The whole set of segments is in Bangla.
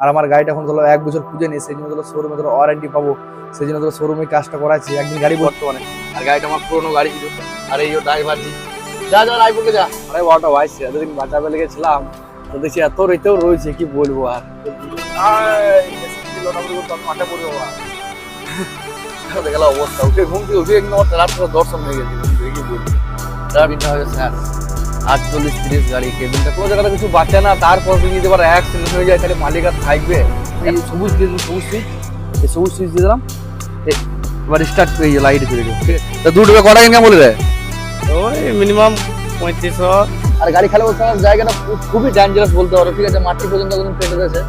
আর আমার গাড়িটা এখন ধরো এক বছর পুজো নেই সেই জন্য ধরো শোরুমে ধরো ওয়ারেন্টি পাবো সেই জন্য ধরো শোরুমে কাজটা করাচ্ছি একদিন গাড়ি বর্তমানে। আর গাড়িটা আমার পুরোনো গাড়ি ছিল আর এই ড্রাইভার জি যা যা রায়পুরকে যা। আরে বারোটা বাইশে এতদিন বাঁচাবে লেগেছিলাম তো দেখছি এত রেতেও রয়েছে কি বলব আর। মাঠে পড়ব অবস্থা। উঠে ঘুম থেকে উঠে কিন্তু আমার রাত্রে দর্শন হয়ে গেছে কি বলব ড্রাইভিংটা হয়ে গেছে আটচল্লিশ তিরিশ গাড়ি কেবিনটা কোনো জায়গাতে কিছু বাঁচে না তারপর যদি এবার অ্যাক্সিডেন্ট হয়ে যায় তাহলে মালিক আর থাকবে। এই সবুজ দিয়ে সবুজ সুইচ এই সবুজ সুইচ দিয়ে দিলাম এবার স্টার্ট এই যে লাইট চলে গেল ঠিক আছে তা দু টাকা কটা ইনকাম বলে দেয় ওই মিনিমাম পঁয়ত্রিশশো আর গাড়ি খেলে বলতে জায়গাটা খুব- খুবই ডেঞ্জারাস বলতে পারো ঠিক আছে? মাটি পর্যন্ত একদম পেটে গেছে।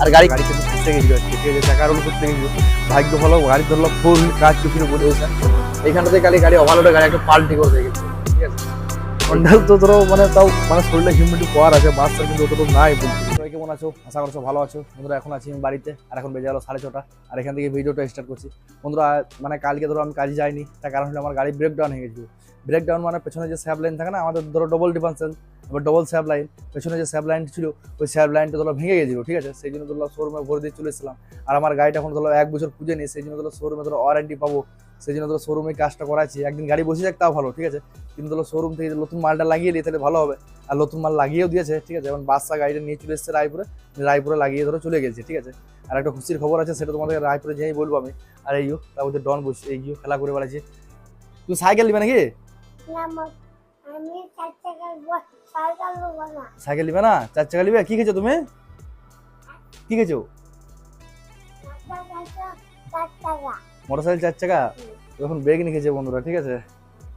আর গাড়ি গাড়ি কিন্তু ফেসে গেছিল ঠিক আছে? চাকার উপর করতে গেছিল ভাগ্য ভালো গাড়ি ধরলো ফুল কাজ কিছু বলে গেছে। এইখানটাতে গাড়ি গাড়ি ওভারলোডে গাড়ি একটা পাল্টি করে দিয়ে গেছে ঠিক আছে? হন্ডার তো ধরো মানে তাও মানে শরীরে হিউমিডিটি পাওয়ার আছে বাসটার কিন্তু অতটুকু নাই সবাই কেমন আছো? আশা করছ ভালো আছো। বন্ধুরা, এখন আছি আমি বাড়িতে, আর এখন বেজে গেলো সাড়ে ছটা। আর এখান থেকে ভিডিওটা স্টার্ট করছি। বন্ধুরা মানে কালকে ধরো আমি কাজে যাইনি, তার কারণ হলো আমার গাড়ি ব্রেকডাউন হয়ে গেছিল। ব্রেকডাউন মানে পেছনে যে স্যাপ লাইন থাকে না, আমাদের ধরো ডবল ডিফারেন্সেল এবার ডবল স্যাপ লাইন পেছনে যে স্যাপ লাইনটা ছিল, ওই স্যাপ লাইনটা ধরো ভেঙে গেছিল, ঠিক আছে? সেই জন্য ধরো শোরুমে ভরে দিয়ে চলে এসেছিলাম। আর আমার গাড়িটা এখন ধরো এক বছর পুজো নেই, সেই জন্য ধরো শোরুমে ধরো ওয়ারেন্টি পাবো। সেই জন্য তোর শোরুমে কাজটা করাচ্ছি একদিন গাড়ি বসে যাক তাও ভালো ঠিক আছে? কিন্তু ধরো শোরুম থেকে নতুন মালটা লাগিয়ে দিই তাহলে ভালো হবে। আর নতুন মাল লাগিয়েও দিয়েছে ঠিক আছে? এখন বাদশা গাড়িটা নিয়ে চলে এসেছে রায়পুরে রায়পুরে লাগিয়ে ধরো চলে গেছে ঠিক আছে? আর একটা খুশির খবর আছে সেটা তোমাদের রায়পুরে যেই বলব আমি আর এইও তার মধ্যে ডন বসে এইও খেলা করে বেড়াচ্ছে। তুই সাইকেল নিবে নাকি? সাইকেল নেব না। চার চাকা নিবে? কি খেছো তুমি? কি খেছো চার টাকা চার টাকা মোটর সাইকেল চার চাকা এখন ব্রেক নিয়ে খেয়েছে বন্ধুরা, ঠিক আছে?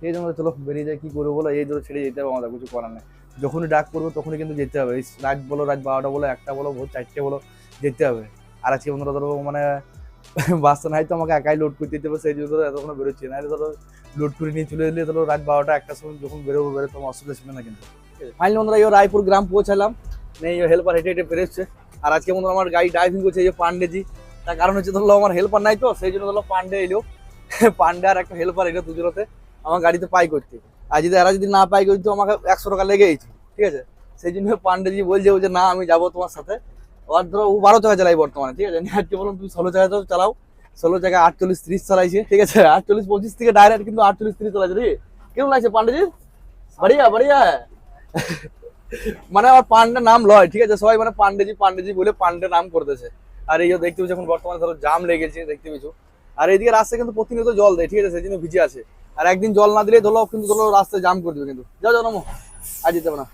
এই জন্য চলো বেরিয়ে যায় কি করব বলো? এই ধরো ছেড়ে যেতে হবে, আমাদের কিছু করার নেই। যখনই ডাক করব, তখনই কিন্তু যেতে হবে। রাত বলো, রাত বারোটা বলো, একটা বলো, ভোর চারটে বলো, যেতে হবে। আর আজকে বন্ধুরা ধরো মানে বাসটা নাই তো, আমাকে একাই লোড করতে দিতে হবে, সেই জন্য ধরো এতক্ষণ বেরোচ্ছি। না ধরো লোড করে নিয়ে চলে এলে ধরো রাত বারোটা, একটা সময় যখন বেরোবো বেরো তোমার অসুবিধা ছিল না কিন্তু। ফাইনালি বন্ধুরা, এই রায়পুর গ্রাম পৌঁছালাম। নেই হেল্পার হেঁটে হেঁটে বেরোচ্ছে আর আজকে বন্ধুরা আমার গাড়ি ড্রাইভিং করছে, এই যে পান্ডেজি। তার কারণ হচ্ছে ধরো আমার হেল্পার নাই তো, সেই জন্য ধরো পান্ডে এলো। পান্ডে আর একটা হেল্পার এলো দুজনতে আমার গাড়িতে পাই করতে। আর যদি এরা যদি না পাই করতো আমাকে একশো টাকা লেগে গেছে ঠিক আছে? সেই জন্য পান্ডেজি বলছে বলছে, না, আমি যাব তোমার সাথে। আর ধরো, ও বারো টাকা চালাই বর্তমানে, ঠিক আছে? আজকে বলুন তুমি ষোলো চাকা তো চালাও। ষোলো চাকা আটচল্লিশ ত্রিশ চালাইছে, ঠিক আছে? আটচল্লিশ পঁচিশ থেকে ডাইরেক্ট কিন্তু আটচল্লিশ ত্রিশ চালাইছে রে কেমন লাগছে পান্ডেজি? বাড়িয়া বাড়িয়া। মানে আমার পান্ডে নাম লয়, ঠিক আছে? সবাই মানে পান্ডেজি পান্ডেজি বলে পান্ডে নাম করতেছে। আর এই যে দেখতে পাচ্ছি, এখন বর্তমানে ধরো জাম লেগেছে, দেখতে পাচ্ছ। আর এদিকে রাস্তায় কিন্তু প্রতিনিয়ত জল দেয় ঠিক আছে? সেই জন্য ভিজে আছে। আর একদিন জল না দিলে ধরো কিন্তু ধরো রাস্তায় জাম করে দেবে কিন্তু। যাও যাও নমো। আর যেতে না।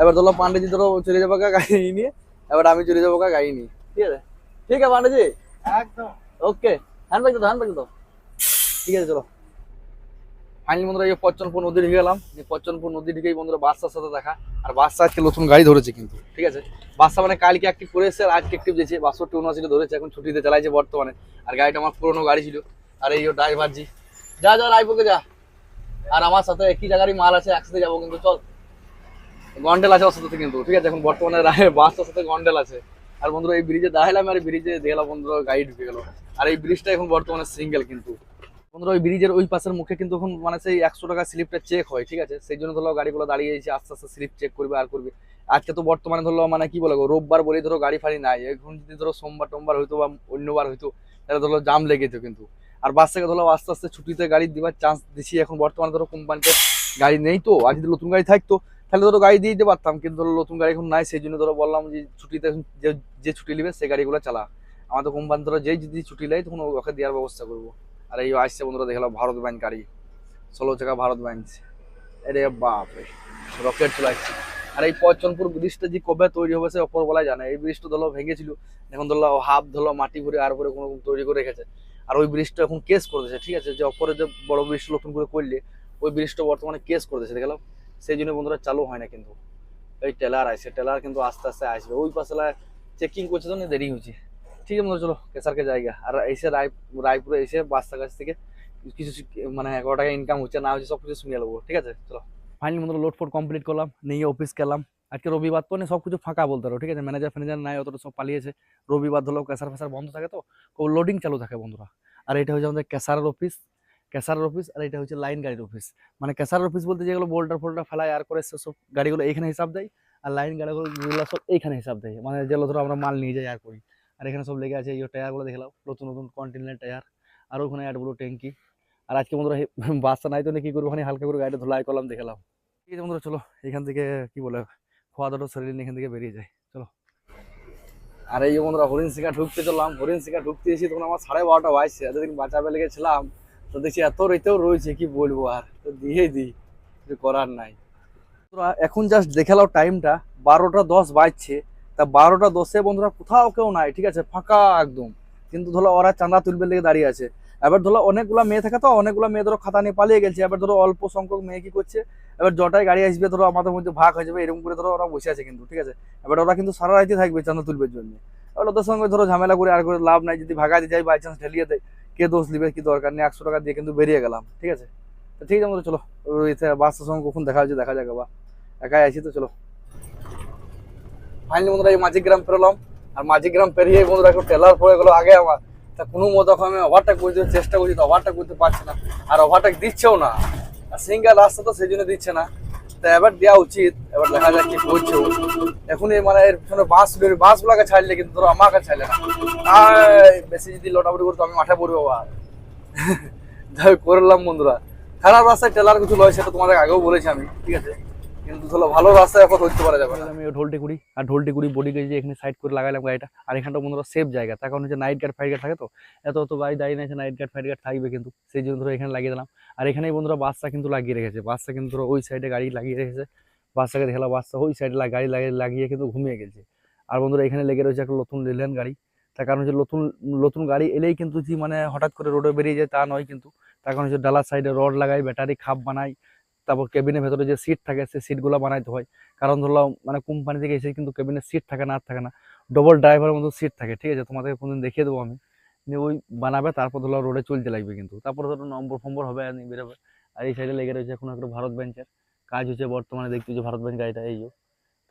এবার ধরো পান্ডেজি ধরো চলে যাব গা গাড়ি নিয়ে। এবার আমি চলে যাব কা গাড়ি নিয়ে। ঠিক আছে? ঠিক আছে পান্ডেজি? একদম। ওকে হ্যান্ড ব্যাগ তো হ্যান্ড ব্যাগ তো ঠিক আছে চলো। ফাইনালি বন্ধুরা এই পচ্চনপুর নদী ঢুকে গেলাম। এই পচ্চনপুর নদী ঢুকেই বন্ধুরা বাদশার সাথে দেখা। আর বাদশা আজকে নতুন গাড়ি ধরেছে কিন্তু, ঠিক আছে? বাদশা মানে কালকে অ্যাক্টিভ করে এসেছে আর আজকে অ্যাক্টিভ দিয়েছে বাষট্টি উনআশিটা ধরেছে, এখন ছুটিতে চালাইছে বর্তমানে। আর গাড়িটা আমার পুরোনো গাড়ি ছিল। আর এই ড্রাইভার জি। যা যা, রায়পুরকে যা। আর আমার সাথে একই জায়গারই মাল আছে, একসাথে যাব কিন্তু, চল। গন্ডেল আছে ওর সাথে কিন্তু, ঠিক আছে? এখন বর্তমানে রায়- বাসটার সাথে গন্ডেল আছে। আর বন্ধুরা এই ব্রিজে দাঁড়ালাম আর ব্রিজে দেখলাম বন্ধুরা গাড়ি ঢুকে গেল। আর এই ব্রিজটা এখন বর্তমানে সিঙ্গেল কিন্তু। বন্ধুরা, ওই ব্রিজের ওই পাশের মুখে কিন্তু এখন মানে সেই একশো টাকা স্লিপটা চেক হয়, ঠিক আছে? সেই জন্য ধরো গাড়িগুলো দাঁড়িয়ে যাচ্ছে আস্তে আস্তে স্লিপ চেক করবে আর করবে। আজকে তো বর্তমানে ধরো মানে কি বলব, রোববার বলে ধরো গাড়ি ফাড়ি নাই। এখন যদি ধরো সোমবার, টোমবার হইতো বা অন্যবার হইতো তাহলে ধরো জাম লেগেতো কিন্তু। আর বাস থেকে ধরো আস্তে আস্তে ছুটিতে গাড়ি দেওয়ার চান্স দিচ্ছি এখন বর্তমানে ধরো কোম্পানিতে গাড়ি নেই তো, আর যদি নতুন গাড়ি থাকতো, তাহলে ধরো গাড়ি দিয়ে দিতে পারতাম। কিন্তু ধরো নতুন গাড়ি এখন নাই, সেই জন্য ধরো বললাম যে ছুটিতে যে ছুটি নেবে সেই গাড়িগুলো চালা। আমাদের কোম্পানি ধরো যেই যদি ছুটি নেয়, তখন ওকে দেওয়ার ব্যবস্থা করব। আর এই আসছে বন্ধুরা দেখলাম ভারত ব্যাংক গাড়ি। ষোলো চাকা ভারত ব্যাংক। আরে বাপ রে রকেট চলে আসছে। আর এই পচনপুর ব্রিজটা যে কবে তৈরি হবে সে অপর বলা জানে। এই ব্রিজটা ধরো ভেঙেছিল, এখন ধরো হাফ ধরো মাটি ভরে আর ভরে কোনো তৈরি করে রেখেছে। আর ওই ব্রিজটা এখন কেস করে ঠিক আছে? যে অপরে যে বড় ব্রিজ নতুন করে করলে, ওই ব্রিজটা বর্তমানে কেস করে দিয়েছে দেখলাম সেই জন্য বন্ধুরা চালু হয় না কিন্তু। এই টেলার আসছে টেলার কিন্তু আস্তে আস্তে আসবে। ওই পাশে চেকিং করছে তো দেরি হয়েছে ঠিক আছে বন্ধুরা চলো, কেসারকে জায়গা আর এসে রায় রায়পুরে এসে বাস্তার কাছ থেকে কিছু মানে এগারো টাকা ইনকাম হচ্ছে, না হচ্ছে সব কিছু শুনিয়ে নেব, ঠিক আছে? চলো। ফাইনালি বন্ধুরা লোড ফোড কমপ্লিট করলাম, নিয়ে অফিস গেলাম। আজকে রবিবার তো সব কিছু ফাঁকা বলতে পারো, ঠিক আছে? ম্যানেজার ফ্যানেজার নাই, অতটা সব পালিয়েছে। রবিবার ধরো ক্যাসার ফ্যাসার বন্ধ থাকে তো লোডিং চালু থাকে বন্ধুরা। আর এটা হচ্ছে আমাদের ক্যাসারের অফিস ক্যাসারের অফিস আর এটা হচ্ছে লাইন গাড়ির অফিস মানে ক্যাসারের অফিস বলতে যেগুলো বোল্ডার ফোল্ডার ফেলায়, আর করে সেসব গাড়িগুলো এখানে হিসাব দেয়, আর লাইন গাড়িগুলো সব এইখানে হিসাব দেয়। মানে যেগুলো ধরো আমরা মাল নিয়ে যাই আর করি। আর এখানে সব লেগে আছে এই টায়ারগুলো দেখলাম নতুন নতুন কন্টিনেন্ট টায়ার, আর ওখানে অ্যাডগুলো ট্যাঙ্কি আর আজকে বন্ধুরা বাসটা নাই তো কি করব ওখানে হালকা করে গাড়িটা ধুলাই করলাম দেখলাম ঠিক আছে বন্ধুরা, চলো, এখান থেকে কি বলে খাওয়া দাওয়া শরীর এখান থেকে বেরিয়ে যায় চলো। আর এই বন্ধুরা, হরিণ শিকা ঢুকতে চললাম, হরিণ শিকা ঢুকতে এসে তখন আমার সাড়ে বারোটা বাজছে, এতদিন বাঁচাবে লেগেছিলাম তো দেখছি এত রেতেও রয়েছে, কি বলব আর, তো দিয়ে দিই, কিছু করার নাই। এখন জাস্ট দেখালাম টাইমটা বারোটা দশ বাজছে তা বারোটা দশে বন্ধুরা কোথাও কেউ নাই, ঠিক আছে? ফাঁকা একদম। কিন্তু ধরো ওরা চাঁদা তুলবে লেগে দাঁড়িয়ে আছে। এবার ধরো অনেকগুলা মেয়ে থাকে তো, অনেকগুলা মেয়ে ধরো খাতা নিয়ে পালিয়ে গেছে। এবার ধরো অল্প সংখ্যক মেয়ে কি করছে? এবার জটায় গাড়ি আসবে ধরো আমাদের মধ্যে ভাগ হয়ে যাবে, এরকম করে ধরো ওরা বসে আছে কিন্তু, ঠিক আছে? এবার ওরা কিন্তু সারা রাতে থাকবে চাঁদা তুলবের জন্য। এবার ওদের সঙ্গে ধরো ঝামেলা করে আর করে লাভ নাই, যদি ভাগাতে যাই বাই চান্স ঢেলিয়ে দেয়, কে দোষ দিবে, কি দরকার নেই, একশো টাকা দিয়ে কিন্তু বেরিয়ে গেলাম, ঠিক আছে? ঠিক আছে চলো বাসটার সঙ্গে কখন দেখা হচ্ছে দেখা যাক বা একাই আছি তো, চলো। ফাইনালি বন্ধুরা, এই মাঝি গ্রাম পেরোলাম। আর মাঝি গ্রাম পেরিয়ে বন্ধুরা, একটু টেলার পড়ে গেলো আগে আমার। তা কোনো মতো আমি ওভারটেক করতে চেষ্টা করছি, তো ওভারটেক করতে পারছি না। আর ওভারটেক দিচ্ছেও না। আর সিঙ্গেল রাস্তা তো সেই জন্য দিচ্ছে না। তা এবার দেওয়া উচিত, এবার দেখা যাক কি করছে এখন এই মানে এর পিছনে বাস বাসগুলোকে ছাড়লে কিন্তু ধরো আমাকে ছাড়লে না। আর বেশি যদি লোটামুটি করতো আমি মাঠে পড়ব আবার। যাই করলাম বন্ধুরা। খারাপ রাস্তায় টেলার কিছু লয়, সেটা তোমাদের আগেও বলেছি আমি, ঠিক আছে? কিন্তু ধরো ভালো রাস্তায় এখন ধরতে পারা যাবে আমি ঢোলটি কুড়ি, আর ঢোলটি কুড়ি বডি গেজে এখানে সাইড করে লাগাইলাম গাড়িটা। আর এখানটা বন্ধুরা সেফ জায়গা, তার কারণ হচ্ছে নাইট গার্ড ফাইট গার্ড থাকে তো? এত অত গাড়ি দাঁড়িয়ে আছে নাইট গার্ড ফাইট গার্ড থাকবে কিন্তু। সেই জন্য ধরো এখানে লাগিয়ে দিলাম। আর এখানেই বন্ধুরা বাসটা কিন্তু লাগিয়ে রেখেছে। বাসটা কিন্তু ধরো ওই সাইডে গাড়ি লাগিয়ে রেখেছে। বাসটাকে দেখলাম বাসটা ওই সাইডে গাড়ি লাগিয়ে লাগিয়ে কিন্তু ঘুমিয়ে গেছে। আর বন্ধুরা এখানে লেগে রয়েছে একটা নতুন রেলেন গাড়ি। তার কারণ হচ্ছে নতুন নতুন গাড়ি এলেই কিন্তু যে মানে হঠাৎ করে রোডে বেরিয়ে যায় তা নয় কিন্তু। তার কারণ হচ্ছে ডালার সাইডে রড লাগাই ব্যাটারি খাপ বানাই তারপর কেবিনের ভেতরে যে সিট থাকে, সেই সিটগুলো বানাইতে হয়। কারণ ধরলাম মানে কোম্পানি থেকে এসে কিন্তু কেবিনের সিট থাকে না, আর থাকে না। ডবল ড্রাইভারের মতো সিট থাকে, ঠিক আছে? তোমাদের কোনদিন দেখিয়ে দেবো আমি। ওই বানাবে, তারপর ধরো রোডে চলতে লাগবে কিন্তু। তারপর ধরো নম্বর ফম্বর হবে বেরোবে। আর এই সাইডে লেগে রয়েছে এখন একটা ভারত বেঞ্চের কাজ হচ্ছে বর্তমানে দেখতে হচ্ছে ভারত বেঞ্চ গাড়িটা, এই যে।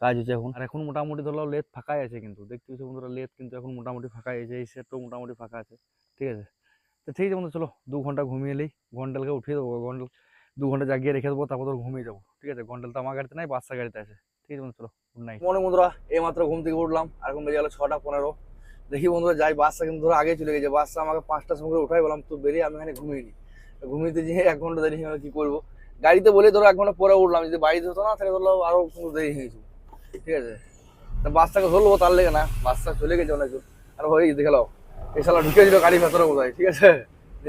কাজ হচ্ছে এখন। আর এখন মোটামুটি ধরো লেদ ফাঁকাই আছে কিন্তু। দেখতে হচ্ছে বন্ধুরা লেদ কিন্তু এখন মোটামুটি ফাঁকাই আছে। এই সেটটাও মোটামুটি ফাঁকা আছে, ঠিক আছে? তো ঠিক আছে বন্ধু, চলো দু ঘণ্টা ঘুমিয়ে এলেই ঘন্টালকে উঠিয়ে দেবো। ঘন্টাল দু ঘণ্টা জাগিয়ে রেখে দেবো তারপর ঘুমিয়ে যাব। ঠিক আছে? ঘন্টাল তো আমার গাড়িতে নাই বাচ্চা গাড়িতে আছে। ঠিক আছে চলো গুড নাইট মনে বন্ধুরা এই মাত্র ঘুম থেকে উঠলাম। আর এখন বেজে গেলো ছটা পনেরো। দেখি বন্ধুরা যাই বাসটা কিন্তু ধরো আগে চলে গেছে। বাসটা আমাকে পাঁচটার সময় উঠাই বললাম তো বেরিয়ে আমি এখানে ঘুমিয়ে নিই ঘুমিয়ে যেয়ে এক ঘণ্টা দেরি হয়ে গেলো, কি করব? গাড়িতে বলে ধরো এক ঘণ্টা পরে উঠলাম যদি বাড়িতে হতো না তাহলে ধরো আরও কিন্তু দেরি হয়ে যেত। ঠিক আছে? তা বাসটাকে ধরবো তার লেগে না। বাসটা চলে গেছে অনেক আর হয়ে দেখলাম এই শালা ঢুকে ছিল গাড়ি ভেতরে বোধহয় ঠিক আছে?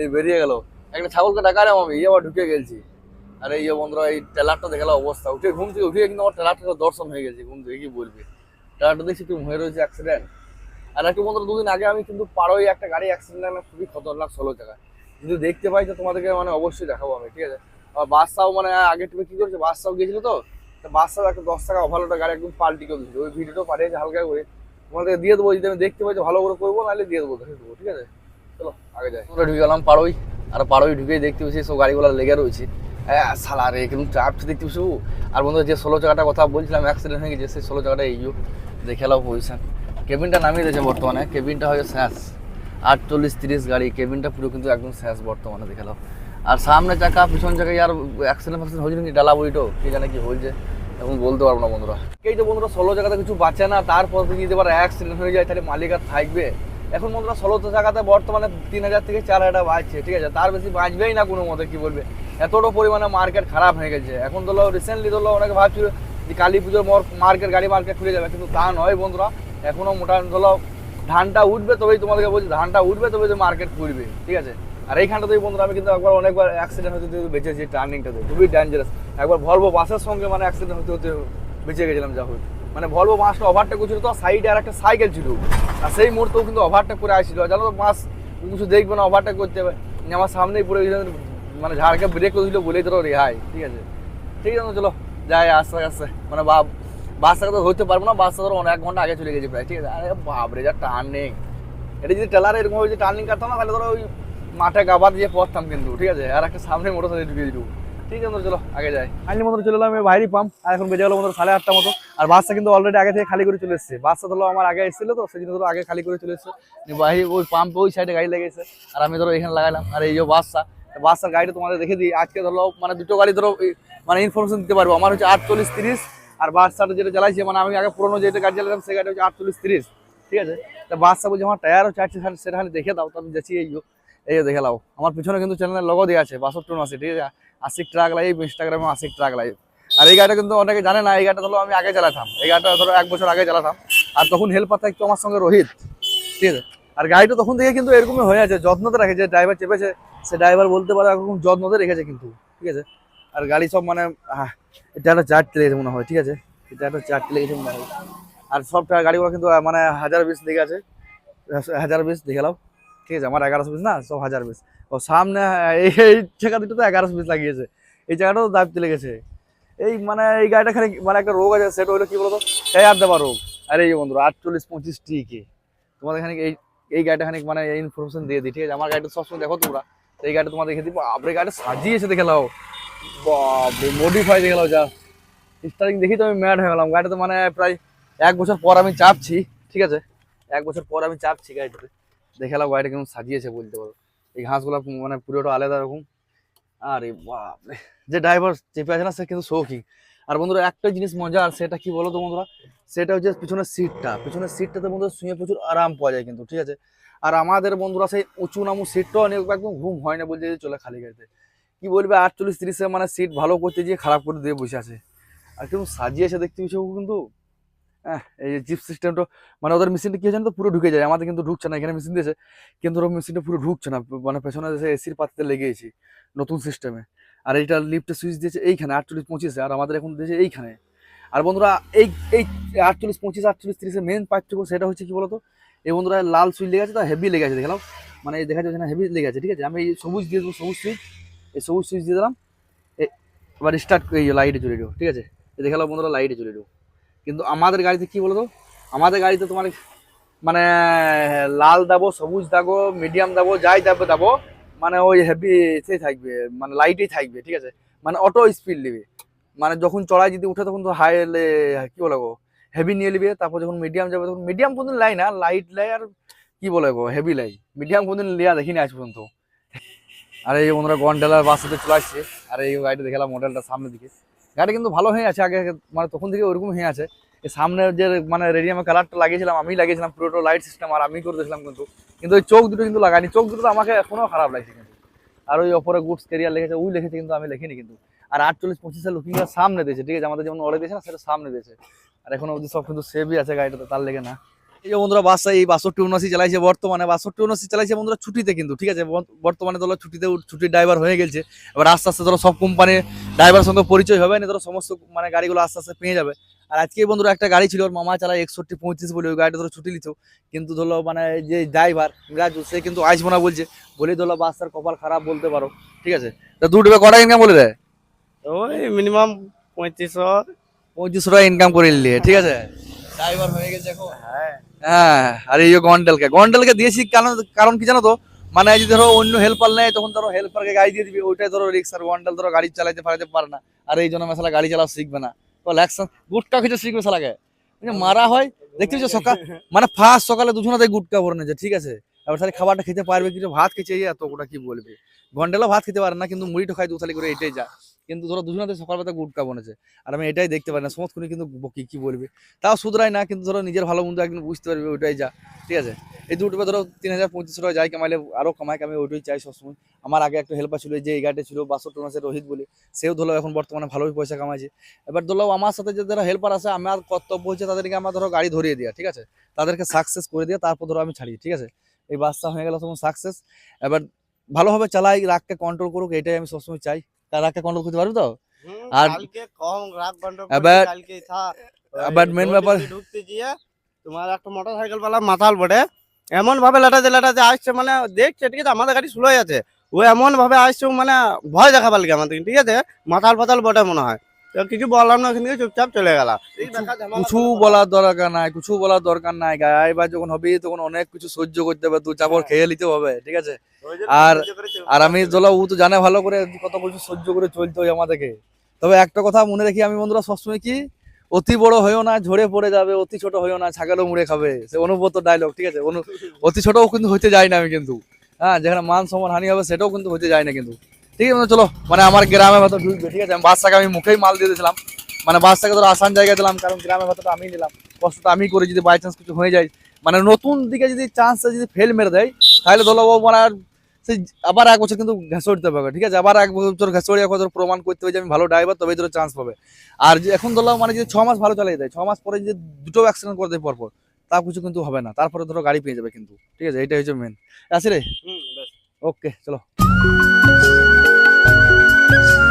এই বেরিয়ে গেল। একটা ছাগলকে ডাকালাম আমি আবার ঢুকে গেছি। আর এই যে বন্ধুরা, এই ট্রেলারটা দেখাল অবস্থা। উঠে ঘুম থেকে উঠে কিন্তু আমার ট্রেলারটা দর্শন হয়ে গেছে, ঘুম থেকে কি বলবি? ট্রেলারটা দেখছি তুমি হয়ে রয়েছে অ্যাক্সিডেন্ট আর একটু বন্ধুরা, দুদিন আগে আমি কিন্তু পাড়োই একটা গাড়ি অ্যাক্সিডেন্ট খুবই খতরনাক ষোলো টাকা যদি দেখতে পাই তো তোমাদেরকে মানে অবশ্যই দেখাবো আমি, ঠিক আছে? আর বাসটাও মানে আগে তুমি কি করেছে? বাসটাও গিয়েছিল তো? বাসটাও একটা দশ টাকা ওভারলোডের গাড়ি একদম পাল্টি করে দিয়েছিল ওই ভিডিওটাও পাঠিয়েছে হালকা করে। তোমাদেরকে দিয়ে দেবো, যদি আমি দেখতে পাই তো ভালো করে করব, নাহলে দিয়ে দেবো, দেখে দেবো ঠিক আছে? চলো, আগে যাই। আমরা ঢুকে গেলাম পাড়োই। আর পারোই ঢুকেই দেখতে পেয়েছি সব গাড়িগুলো লেগে রয়েছে। হ্যাঁ সালা রে কিন্তু চাপছে দেখতে পেয়েছি আর বন্ধু, যে ষোলো চাকাটা কথা বলছিলাম অ্যাক্সিডেন্ট হয়ে গেছে, সেই ষোলো চাকাটা এই দেখে এলাম পজিশন কেবিনটা নামিয়ে দিয়েছে বর্তমানে। কেবিনটা হয়ে শেষ। আটচল্লিশ তিরিশ গাড়ি, কেবিনটা পুরো কিন্তু একদম শেষ বর্তমানে, দেখে এলাম আর সামনে চাকা, পিছন চাকা আর অ্যাক্সিডেন্ট ফ্যাক্সিডেন্ট হয়েছিল কি ডালা বইটো কি জানে কি হয়েছে, এখন বলতে পারব না বন্ধুরা। এই যে বন্ধুরা ষোলো জায়গাতে কিছু বাঁচে না, তারপর যদি এবার অ্যাক্সিডেন্ট হয়ে যায়, তাহলে মালিক আর থাকবে। এখন বন্ধুরা ষোলো জায়গাতে বর্তমানে তিন হাজার থেকে চার হাজার বাঁচছে, ঠিক আছে? তার বেশি বাঁচবেই না কোনো মতে, কি বলবে? এতটা পরিমাণে মার্কেট খারাপ হয়ে গেছে। এখন ধরো রিসেন্টলি ধরো অনেকে ভাবছিল যে কালী পুজোর মার্কেট গাড়ি মার্কেট খুলে যাবে, কিন্তু তা নয় বন্ধুরা। এখনও মোটামুটি ধরো ধানটা উঠবে তবেই তোমাদেরকে বলছি, ধানটা উঠবে তবে তো মার্কেট খুলবে, ঠিক আছে? আর এইখানটা এইখানটাতেই বন্ধুরা আমি কিন্তু একবার অনেকবার অ্যাক্সিডেন্ট হতে হতে বেঁচেছি টার্নিংটাতে খুবই ডেঞ্জারাস একবার ভলভো বাসের সঙ্গে মানে অ্যাক্সিডেন্ট হতে হতে বেঁচে গেছিলাম যা হোক মানে ভলভো বাসটা ওভারটেক করছিল তো সাইডে আর একটা সাইকেল ছিল। আর সেই মুহূর্তেও কিন্তু ওভারটেক করে আসছিল। জানো তো বাস কিছু দেখবে না ওভারটেক করতে হবে আমার সামনেই পড়ে গেছিল মানে ঝাড়কে ব্রেক করে দিল বলেই ধরো রেহাই, ঠিক আছে? ঠিক আছে, চলো, যাই, আস্তে আস্তে। মানে বা বাসটাকে তো ধরতে পারব না বাসটা ধরো অনেক ঘণ্টা আগে চলে গেছে প্রায়, ঠিক আছে? আরে বাপরে, যা টার্নিং এটা যদি টেলারে এরকম হয়ে টার্নিং কাটতাম না, তাহলে ধরো ওই মাঠে গাবার দিয়ে পড়তাম কিন্তু, ঠিক আছে? আর একটা সামনে মোটর সাইকেল ঢুকিয়ে দিল ঠিক আছে, চলো, আগে যাই। ফাইনালি মতো চলে এলাম বাইরে পাম্প আর এখন বেজে গেলো মতো সাড়ে আটটা মতো। আর বাসটা কিন্তু অলরেডি আগে থেকে খালি করে চলে এসেছে। বাসটা ধরো আমার আগে এসেছিল তো সেই জন্য ধরো আগে খালি করে চলে এসেছে। বাইরে ওই পাম্পে ওই সাইডে গাড়ি লেগেছে। আর আমি ধরো এখানে লাগালাম আর এই যে বাসটা বাসটার গাড়িটা তোমাদের দেখে দিই। আজকে ধরো মানে দুটো গাড়ি ধরো মানে ইনফরমেশন দিতে পারব। আমার হচ্ছে আটচল্লিশ তিরিশ, আর বাচ্চাটা যেটা চালাইছে মানে আমি আগে পুরোনো যেটা গাড়ি চালাতাম সেই গাড়ি হচ্ছে আটচল্লিশ তিরিশ। ঠিক আছে? তা বাচ্চা বলছে, আমার টায়ারও সাড়ে- সেটা খালি দেখে দাও তো আমি যাচ্ছি এই এই দেখে লাও আমার পিছনে কিন্তু চ্যানেলের লগো দেওয়া আছে বাষট্টি উনআশি ঠিক আছে? আশিক ট্রাক লাইভ ইনস্টাগ্রামে আশিক ট্রাক লাইভ। আর এই গাড়িটা কিন্তু অনেকে জানে না, এই গাড়িটা ধরো আমি আগে চালাতাম এই গাড়িটা ধরো এক বছর আগে চালাতাম আর তখন হেল্পার থাকতো আমার সঙ্গে রোহিত, ঠিক আছে? আর গাড়িটা তখন থেকে কিন্তু এরকমই হয়ে আছে, যত্নতে রাখে, যে ড্রাইভার চেপেছে, সে ড্রাইভার বলতে পারে এরকম যত্নতে রেখেছে কিন্তু, ঠিক আছে? আর গাড়ি সব মানে এটা একটা চারটে লেগেছে মনে হয়, ঠিক আছে? এটা একটা চারটে লেগেছে মনে হয়। আর সব গাড়িগুলো কিন্তু মানে হাজার বিশ লেগে আছে, হাজার বিশ দেখে লাও ঠিক আছে? আমার এগারোশো বিশ না, সব হাজার বিশ। ও সামনে এই এই জায়গা দুটো তো এগারোশো বিশ লাগিয়েছে, এই জায়গাটাও দাবিতে লেগেছে। এই মানে এই গাড়িটা খালি মানে একটা রোগ আছে, সেটা হলো কি বলতো? টায়ার দেওয়া রোগ। আরে এই বন্ধুরা, আটচল্লিশ পঁচিশ টিকে। তোমাদের এখানে এই এই গাড়িটা খানিক মানে ইনফরমেশন দিয়ে দিই, ঠিক আছে? আমার গাড়িটা সবসময় দেখো তোমরা, এই গাড়িটা তোমার দেখে দিব। আপনি গাড়িটা সাজিয়েছে দেখে বাপরে মডিফাই দেখে নাও যা। স্টারিং দেখি তো আমি ম্যাড হয়ে গেলাম। গাড়িটা তো মানে প্রায় এক বছর পর আমি চাপছি, ঠিক আছে? এক বছর পর আমি চাপছি গাড়িটাতে। দেখে নাও গাড়িটা কেমন সাজিয়েছে বলতে পারো। এই ঘাসগুলো মানে পুরোটা আলাদা রকম। আরে বাপরে, যে ড্রাইভার চেপে আছে না, সে কিন্তু শৌখিন। আর বন্ধুরা একটা জিনিস মজা আর সেটা কি বলো তো বন্ধুরা? সেটা হচ্ছে পিছনের সিটটা পিছনের সিটটাতে বন্ধুরা শুয়ে প্রচুর আরাম পাওয়া যায় কিন্তু, ঠিক আছে? আর আমাদের বন্ধুরা সেই উঁচু নামু সিটটাও অনেক একদম ঘুম হয় না বলছে চলে খালি গাড়িতে। কি বলবে, আটচল্লিশ তিরিশে মানে সিট ভালো করতে গিয়ে খারাপ করে দিয়ে বসে আছে। আর কেমন সাজিয়েছে দেখতে পিছু কিন্তু? হ্যাঁ এই জিপ সিস্টেমটা মানে ওদের মেশিনটা কি জানো তো, পুরো ঢুকে যায়। আমাদের কিন্তু ঢুকছে না, এখানে মেশিন দিয়েছে। কিন্তু ওর মেশিনটা পুরো ঢুকছে না মানে পেছনে এসির পাতিতে লেগেছি নতুন সিস্টেমে আর এইটা লিফটে সুইচ দিয়েছে এইখানে, আটচল্লিশ পঁচিশে, আর আমাদের এখন দিয়েছে এইখানে। আর বন্ধুরা, এই এই আটচল্লিশ পঁচিশ, আটচল্লিশ তিরিশের মেন পার্থক্য সেটা হচ্ছে কি বলতো? এই বন্ধুরা, লাল সুইচ লেগে আছে তো হেভি লেগে আছে, দেখলাম। মানে দেখা যাচ্ছে না হেভি লেগে আছে, ঠিক আছে? আমি এই সবুজ দিয়ে দেবো, সবুজ সুইচ। এই সবুজ সুইচ দিয়ে দিলাম। এবার স্টার্ট এই লাইটে চলে ঠিক আছে? দেখালাম বন্ধুরা লাইটে চলে কিন্তু আমাদের গাড়িতে কি বলতো? আমাদের গাড়িতে তোমার মানে লাল দাবো, সবুজ দাবো মিডিয়াম দাবো, যাই দাবো দাবো মানে ওই হেভি সে থাকবে মানে লাইটেই থাকবে, ঠিক আছে? মানে অটো স্পিড নেবে। মানে যখন চড়াই যদি উঠে তখন তো হাই কি বলে হেভি নিয়ে নিবে, তারপর যখন মিডিয়াম যাবে তখন মিডিয়াম কোনদিন লাই না লাইট লাই আর কি বলে হেভি লাই। মিডিয়াম কোনদিন লিয়া দেখিনি আজ পর্যন্ত। আর এই বন্ধুরা, গন্ডেলার বাসে চলে আসছে। আর এই গাড়িটা দেখালাম মডেলটা সামনের দিকে। গাড়ি কিন্তু ভালো হয়ে আছে, আগে মানে তখন থেকে ওরকম হয়ে আছে। সামনে যে মানে রেডিয়ামে কালারটা লাগিয়েছিলাম আমি লাগিয়েছিলাম পুরোটা লাইট সিস্টেম আর আমি করে দিয়েছিলাম কিন্তু। কিন্তু ওই চোখ দুটো কিন্তু লাগাইনি চোখ দুটো আমাকে এখনও খারাপ লাগছে কিন্তু। আর ওই ওপরে গুডস কেরিয়ার লিখেছে, ওই লিখেছে কিন্তু আমি লিখিনি কিন্তু। আর আটচল্লিশ পঁচিশের লুকিং সামনে দিয়েছে, ঠিক আছে? আমাদের যেমন ওরে দিয়েছে না, সেটা সামনে দিয়েছে। আর এখন অবধি সব কিন্তু সেভই আছে গাড়িটাতে, তার লেগে না। এই যে বন্ধুরা, বাসা এই বাষট্টি উনআশি চালাইছে বর্তমানে। বাষট্টি উনআশি চালাইছে বন্ধুরা ছুটিতে কিন্তু, ঠিক আছে? বর্তমানে ধরো ছুটিতে ছুটির ড্রাইভার হয়ে গেছে। এবার আস্তে আস্তে ধরো সব কোম্পানি ড্রাইভারের সঙ্গে পরিচয় হবে না, ধরো সমস্ত মানে গাড়িগুলো আস্তে আস্তে পেয়ে যাবে। আর আজকে বন্ধুরা একটা গাড়ি ছিল ওর মামা চালায় একষট্টি পঁয়ত্রিশ বলে ওই গাড়িটা ধরো ছুটি নিত। কিন্তু ধরো মানে যে ড্রাইভার রাজু সে কিন্তু আসব না বলছে। বলে ধরো বাসটার কপাল খারাপ বলতে পারো। ঠিক আছে? তা দু টাকা কটা ইনকাম বলে দেয়? ওই মিনিমাম পঁয়ত্রিশশো পঁয়ত্রিশশো টাকা ইনকাম করে নিলে ঠিক আছে? ড্রাইভার হয়ে গেছে এখন। হ্যাঁ। হ্যাঁ আর এই যে গন্ডেলকে গন্ডেলকে দিয়েছি কারণ কারণ কি জানো তো? মানে যদি ধরো অন্য হেল্পার নেয় তখন ধরো হেল্পারকে গাড়ি দিয়ে দিবি ওইটাই ধরো রিক্স আর গন্ডেল ধরো গাড়ি চালাতে ফালাতে পারে না। আর এই জন্য মেশালা গাড়ি চালাও শিখবে না। ল্যাকশন গুটকা খেতে শিখবে ওই মারা হয় দেখতে পাচ্ছ সকাল মানে ফার্স্ট সকালে দুজনাতে গুটকা ভরে নিয়েছে ঠিক আছে? এবার তাহলে খাবারটা খেতে পারবে কিছু ভাত খেয়েছে এত ওটা কি বলবে? গন্ডেলও ভাত খেতে পারে না কিন্তু মুড়িটা খাই দুথালি করে এটাই যা। কিন্তু ধরো দুজনাতে সকালবেলা গুটকা বনেছে আর আমি এটাই দেখতে পারি না, সমস্ত কিন্তু বকি কী বলবে? তাও শুধরাই না, কিন্তু ধরো নিজের ভালো মন্দ একদিন বুঝতে পারবে, ওইটাই যা, ঠিক আছে? এই দুটো ধরো তিন হাজার পঁচিশশো টাকা যাই কামাইলে আরও কামাই কামাই ওইটাই চাই সবসময়। আমার আগে একটা হেল্পার ছিল যে এই গাড়িটা ছিল, বাষট্টি মাসের রোহিত বলে, সেও ধরো এখন বর্তমানে ভালোই পয়সা কামাইছে। এবার ধরো আমার সাথে যে যারা হেল্পার আছে, আমার কর্তব্য হচ্ছে তাদেরকে আমার ধরো গাড়ি ধরিয়ে দেওয়া ঠিক আছে? তাদেরকে সাকসেস করে দিয়ে, তারপর ধরো আমি ছাড়ি, ঠিক আছে? এই বাসটা হয়ে গেল তখন সাকসেস এবার ভালোভাবে চালাই, রাগকে কন্ট্রোল করুক, এটাই আমি সবসময় চাই। রাগকে কন্ট্রোল করতে পারবি তো? আর- কালকে কম রাত এবার- কালকে থা এবার মেন ব্যাপার- ঢুকতে গিয়ে তোমার একটা মোটরসাইকেল वाला মাথাল বটে। এমন ভাবে লাটাতে লাটাতে আসছে মানে দেখছে ঠিক আছে আমাদের গাড়ি স্লো আছে। ও এমন ভাবে আসছে মানে ভয় দেখা লাগে আমাদের ঠিক আছে? মাথাল ফাতাল বটে মনে হয়। কিছু বললাম না ওখান থেকে চুপচাপ চলে গেল কিছু বলার দরকার নাই কিছু বলার দরকার নাই গাইবার যখন হবে তখন অনেক কিছু সহ্য করতে হবে দু চাপড় খেয়ে নিতে হবে ঠিক আছে? আর- আর আমি ধরো ও তো জানে ভালো করে কত কিছু সহ্য করে চলতে হয় আমাদেরকে। তবে একটা কথা মনে রাখি আমি বন্ধুরা সবসময় কি অতি বড় হয়েও না ঝরে পড়ে যাবে অতি ছোট হয়েও না ছাগলও মুড়ে খাবে। সে অনুব্রত ডায়লগ ঠিক আছে? অনু- অতি ছোটও কিন্তু হতে যায় না আমি কিন্তু। হ্যাঁ যেখানে মান সম্মান হানি হবে সেটাও কিন্তু হতে যায় না কিন্তু। ঠিক আছে চলো মানে আমার গ্রামে মতো ঢুকবে ঠিক আছে? আমি বাচ্চাকে আমি মুখেই মাল দিয়ে দিয়েছিলাম। মানে বাসটাকে ধরো আসান জায়গায় দিলাম কারণ গ্রামের ভাতটা আমি নিলাম কষ্টটা আমি করি যদি বাই চান্স কিছু হয়ে যায়। মানে নতুন দিকে যদি চান্সটা যদি ফেল মেরে দেয় তাহলে ধরো ও মানে আর সেই আবার এক বছর কিন্তু ঘেঁষড়তে পারবে ঠিক আছে? আবার এক বছর ঘেঁষড়ে এক বছর প্রমাণ করতে হবে যে আমি ভালো ড্রাইভার তবেই ধরো চান্স পাবে। আর যে এখন ধরো মানে যদি ছ মাস ভালো চালিয়ে দেয় ছ মাস পরে যদি দুটো অ্যাক্সিডেন্ট করে দেয় পরপর তা কিছু কিন্তু হবে না। তারপরে ধরো গাড়ি পেয়ে যাবে কিন্তু ঠিক আছে? এটাই হচ্ছে মেন আছে রে? ওকে চলো। ফাইনালি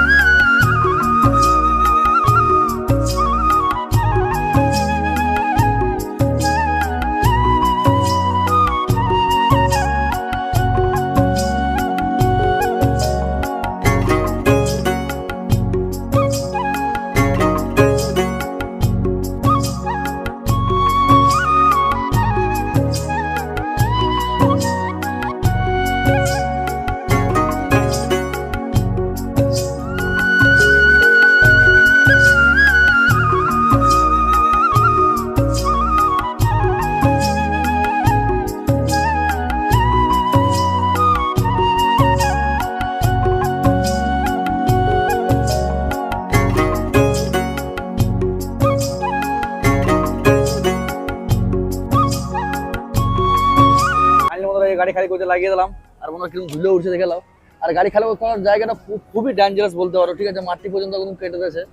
লাগিয়ে দিলাম, আর মনে হয় কীরকম উঠছে দেখে নাও। আর গাড়ি খালি করার জায়গাটা খুবই ডেঞ্জারাস বলতে পারো, ঠিক আছে? মাটি পর্যন্ত একদম কেটে দিয়েছে।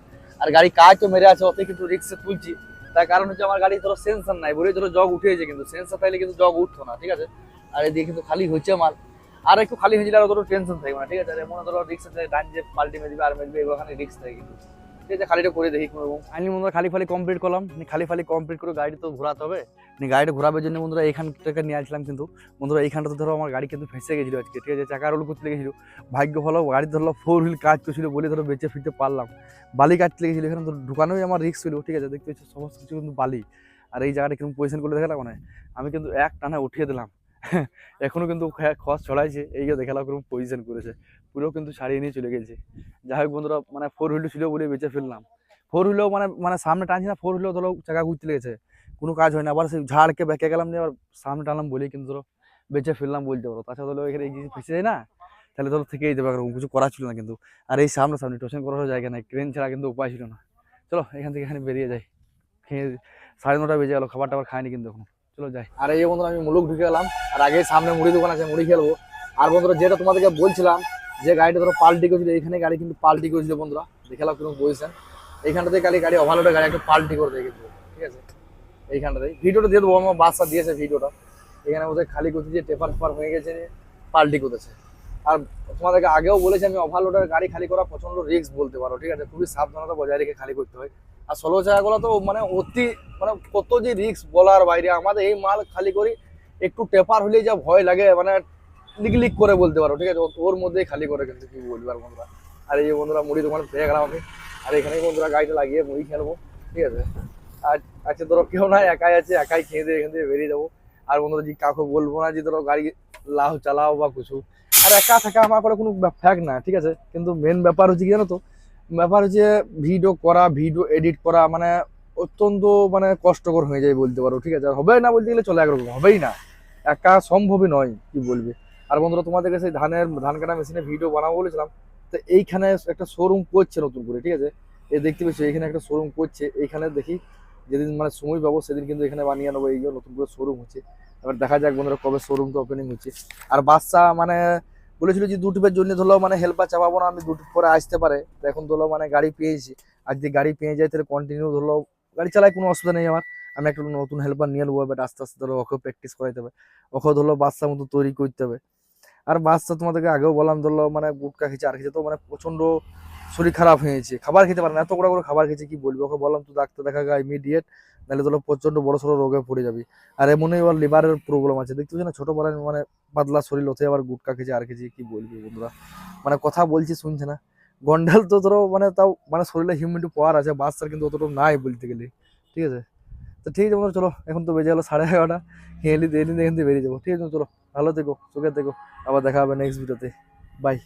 আর গাড়ি কাজ তো মেরে আছে অত কিন্তু রিক্সে তুলছি। তার কারণ হচ্ছে আমার গাড়ি ধরো সেন্সার নাই বলে ধরো জগ উঠেছে কিন্তু। সেন্সার থাকলে কিন্তু জগ উঠতো না, ঠিক আছে? আর এদিকে কিন্তু খালি হচ্ছে আমার আর একটু খালি হয়ে গেলে আর ধরো টেনশন থাকবে না, ঠিক আছে? আর এমন ধরো রিক্স ডান যে পাল্টি মেরবে আর মেরবে এগুলো রিক্স থাকে কিন্তু। ঠিক আছে খালিটা করে খালি ফালি কমপ্লিট করলাম। খালি ফালি কমপ্লিট করে গাড়ি তো ঘোরাতে হবে। গাড়িটা ঘোরাবার জন্য বন্ধুরা এইখান থেকে নিয়ে কিন্তু। বন্ধুরা এইখানটা তো ধরো আমার গাড়ি কিন্তু ফেসে গেছিল ঠিক আছে? করতে ভাগ্য ভালো গাড়ি ধরলো ফোর হুইল কাজ করছিল বলে ধরো বেঁচে ফিরতে পারলাম। বালি কাটতে লেগেছিল এখানে তো ঢুকানোই আমার রিস্ক ছিল, ঠিক আছে? দেখতে সমস্ত কিছু কিন্তু বালি। আর এই জায়গাটা কীরকম পজিশন করে দেখালাম মানে? আমি কিন্তু এক টানা উঠিয়ে দিলাম। এখনও কিন্তু খ- খস ছড়াইছে, এই দেখালাম পজিশন করেছে। পুরো কিন্তু ছাড়িয়ে নিয়ে চলে গেছে। যাই হোক বন্ধুরা মানে ফোর হুইল ছিল বলে বেঁচে ফেললাম। ফোর হুইলেও মানে মানে সামনে টানছি না ফোর হুইলেও ধরো চাকা ঘুরতে লেগেছে। কোনো কাজ হয় না আবার সেই ঝাড়কে বেঁকে গেলাম নিয়ে আবার সামনে টানলাম বলি কিন্তু ধরো বেঁচে ফেললাম বলতে পারো। তাছাড়া ধরো এখানে এই জিনিস ফেসে যায় না, তাহলে ধরো থেকেই দেবে এরকম কিছু করা ছিল না কিন্তু। আর এই সামনে সামনে টোশন করারও জায়গা নাই ট্রেন ছাড়া কিন্তু উপায় ছিল না। চলো, এখান থেকে এখানে বেরিয়ে যাই। খেয়ে সাড়ে নটা বেজে গেলো, খাবার টাবার খাইনি কিন্তু এখন। চলো যাই। আর এই বন্ধুরা, আমি মুলুক ঢুকে গেলাম, আর আগে সামনে মুড়ি দোকান আছে, মুড়ি খেলব আর বন্ধুরা, যেটা তোমাদেরকে বলছিলাম যে গাড়িটা ধরো পাল্টি করেছিল এখানে গাড়ি কিন্তু পাল্টি করেছিল বন্ধুরা। দেখালাম কীরকম বলছেন? এইখানটাতে গাড়ি গাড়ি ওভারলোডের গাড়ি একটু পাল্টি করে দেয় ঠিক আছে? এইখানটাতে ভিডিওটা দিয়ে দেবো, আমার বাসা দিয়েছে ভিডিওটা। এখানে বোধহয় খালি করতে যে টেপার ফেপার হয়ে গেছে পাল্টি করতেছে আর তোমাদেরকে আগেও বলেছি আমি ওভারলোডের গাড়ি খালি করা প্রচণ্ড রিস্ক বলতে পারো, ঠিক আছে? খুবই সাবধানতা বজায় রেখে খালি করতে হয়। আর ষোলো চাকাগুলো তো মানে অতি মানে কত যে রিস্ক বলার বাইরে, আমাদের এই মাল খালি করি একটু টেপার হলেই যা ভয় লাগে মানে লিক লিক করে বলতে পারো, ঠিক আছে? ওর মধ্যেই খালি করে কিন্তু কি বলব আর বন্ধুরা? আর এই বন্ধুরা, মুড়ি দোকান পেয়ে গেলাম আমি। আর এখানেই বন্ধুরা গাড়িটা লাগিয়ে মুড়ি খেলব, ঠিক আছে? আর আচ্ছা ধরো কেউ না, একাই আছে, একাই খেয়ে দিয়ে এখান থেকে বেরিয়ে যাব। আর বন্ধুরা, যে কাউকে বলব না যে, ধরো গাড়ি লাও, চালাও বা কিছু। আর একা থাকা আমার করে কোনো ফ্যাক না, ঠিক আছে? কিন্তু মেন ব্যাপার হচ্ছে কি জানো তো? ব্যাপার হচ্ছে ভিডিও করা ভিডিও এডিট করা মানে অত্যন্ত মানে কষ্টকর হয়ে যায় বলতে পারো, ঠিক আছে? আর হবে না বলতে গেলে চলে একরকম, হবেই না। একা সম্ভবই নয়, কি বলবে? আর বন্ধুরা, তোমাদের কাছে ধানের, ধান কাটা মেশিনে ভিডিও বানাবো বলেছিলাম। তো এইখানে একটা শোরুম করছে নতুন করে, ঠিক আছে? এই দেখতে পেয়েছ এখানে একটা শোরুম করছে। এইখানে দেখি, যেদিন মানে সময় পাবো, সেদিন কিন্তু এখানে বানিয়ে নেব, এই নতুন করে শোরুম হচ্ছে। এবার দেখা যাক বন্ধুরা, কবে শোরুমটা ওপেনিং হচ্ছে। আর বাচ্চা মানে বলেছিল যে দুটিপের জন্য ধরলো মানে হেল্পার চাপাবো না, আমি দুটো পরে আসতে পারে। এখন ধরলো মানে গাড়ি পেয়েছি। আর যদি গাড়ি পেয়ে যায়, তাহলে কন্টিনিউ ধরলো গাড়ি চালায় কোনো অসুবিধা নেই আমার। আমি একটা নতুন হেল্পার নিয়ে নেব বাট আস্তে আস্তে ধরো, ওকেও প্র্যাকটিস করাইতে হবে। ওকেও ধরলো বাচ্চার মতো তৈরি করতে হবে। আর বাচ্চা তোমাদেরকে আগেও বললাম, ধরলো মানে গুটকা খেয়েছে, আর খেয়েছে তো মানে প্রচণ্ড শরীর খারাপ হয়েছে। খাবার খেতে পারে না, এত করে করে খাবার খেয়েছে, কি বলব? ওকে বললাম তো ডাক্তার দেখা গা ইমিডিয়েট নাহলে ধরো প্রচণ্ড বড় সড়ো রোগে পড়ে যাবি। আর এমনই ওর লিভারের প্রবলেম আছে। দেখতে না, ছোট বড় মানে পাতলা শরীর হতে আবার গুটকা খেয়েছে, আর খেয়েছে, কি বলবি বন্ধুরা? মানে কথা বলছি, শুনছে না। গন্ডাল তো ধরো মানে তাও মানে শরীরে হিউমিডিটি পাওয়ার আছে, বাচ্চার কিন্তু অতটা নাই বলতে গেলে। ঠিক আছে? তো ঠিক আছে চলো, এখন তো বেজে গেলো সাড়ে এগারোটা। হেলি এলি এখান থেকে বেরিয়ে যাব। ঠিক আছে চলো, ভালো থেকো চোখে থেকো। আবার দেখা হবে নেক্সট ভিডিওতে বাই